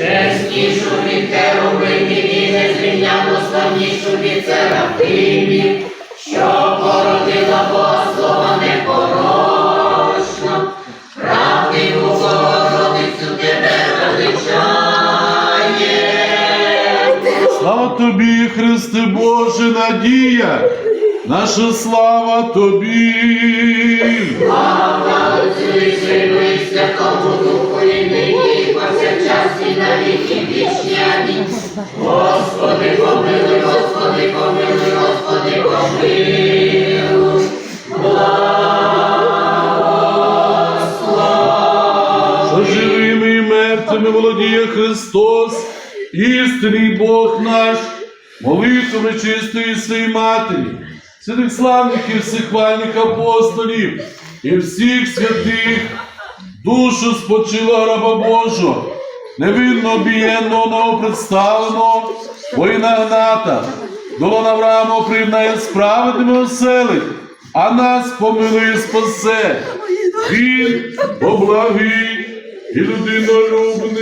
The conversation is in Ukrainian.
чеснішу від херовимів і незрівняно славнішу від серафимів, що породила Бога слова непорочно, правдиву Богородицю тебе величає. Слава тобі, Христе Боже, надія, наша слава тобі. Віки. Амінь. Господи, помилуй, Господи, помилуй, Господи, помилуй. Що живими і мертвими володіє Христос, істинний Бог наш, молитву чистої своїй матері, святих славних і всехвальних апостолів і всіх святих, душу спочила раба Божого, невинно обієнного новопредставленого, воїна Гната, долон Авраама приймає справедливо оселить, а нас помилує спасе. Він облагий і людинолюбний.